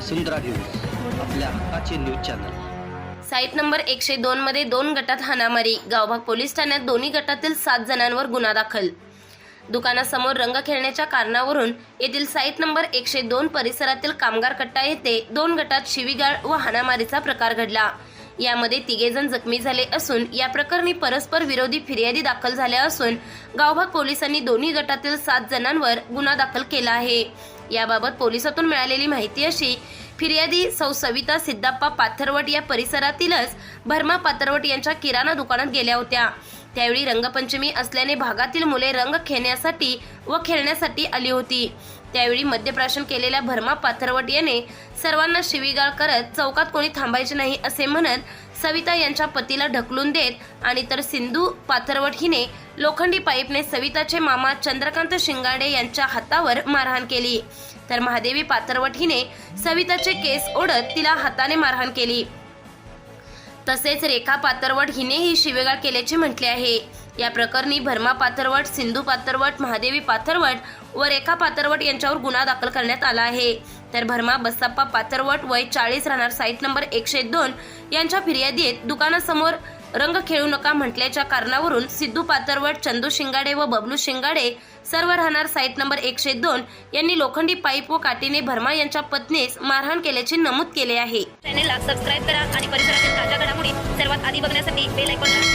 वसुंधरा news आपल्या हक्काचे news channel. Site number एकशे दोन मध्ये दोन गटात हाणामारी. गावभाग पोलीस ठाण्यात दोन्ही गटातील सात जणांवर गुन्हा दाखल. दुकानासमोर रंग खेळण्याच्या कारणावरून येथील साईट नंबर एकशे दोन परिसरातील कामगार कट्टा येथे दोन गटात शिवीगाळ व हाणामारीचा प्रकार घडला. यामध्ये तिघेजण जखमी झाले असून या प्रकरणी परस्पर विरोधी फिर्यादी दाखल झाल्या असून गावभाग पोलिसांनी दोन्ही गटातील सात जणांवर गुन्हा दाखल केला आहे. याबाबत पोलिसातून मिळालेली माहिती अशी फिर्यादी सौ सविता सिद्धाप्पा पाथरवट या परिसरातीलच भरमा पाथरवट यांच्या किराणा दुकानात गेल्या होत्या. त्यावेळी रंगपंचमी असल्याने भागातील मुले रंग खेळण्यासाठी व खेळण्यासाठी आली होती. त्यावेळी मद्यप्राशन केलेल्या भरमा पाथरवट याने सर्वांना शिवीगाळ करत चौकात कोणी थांबायचे नाही असे म्हणत सविता यांच्या पतीला ढकलून देत आणि तर सिंधू पाथरवट हिने लोखंडी पाईपने सविताचे मामा चंद्रकांत शिंगाडे यांच्या हातावर मारहाण केली. तर महादेवी पाथरवट हिने सविताचे केस ओढत तिला हाताने मारहाण केली. तसेच रेखा पातरवट हिनेही शिवेगाळ केल्याचे म्हटले आहे. या प्रकरणी भरमा पाथरवट सिंधू पाथरवट महादेवी पाथरवट व रेखा पाथरवट यांच्यावर गुन्हा दाखल करण्यात आला आहे. तर भरमा बस्साप्पा पाथरवट वय चाळीस राहणार साईट नंबर एकशे दोन यांच्या फिर्यादीत दुकानासमोर रंग खेळू नका म्हटल्याच्या कारणावरून सिद्धू पाथरवट चंदू शिंगाडे व बबलू शिंगाडे सर्व राहणार साईट नंबर एकशे दोन यांनी लोखंडी पाईप व काठीने भरमा यांच्या पत्नीस मारहाण केल्याचे नमूद केले आहे. चॅनेलला सबस्क्राईब करा आणि परिसरातील ताज्या घडामोडी सर्वात आधी बघण्यासाठी बेल ऐकून